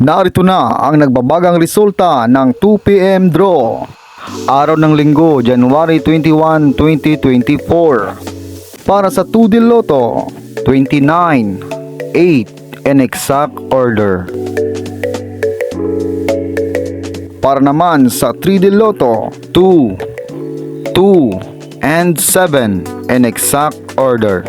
Narito na ang nagbabagang resulta ng 2pm draw. Araw ng linggo, January 21, 2024. Para sa 2 Del Lotto, 29, 8 in exact order. Para naman sa 3 Del Lotto, 2, 2, and 7 in exact order.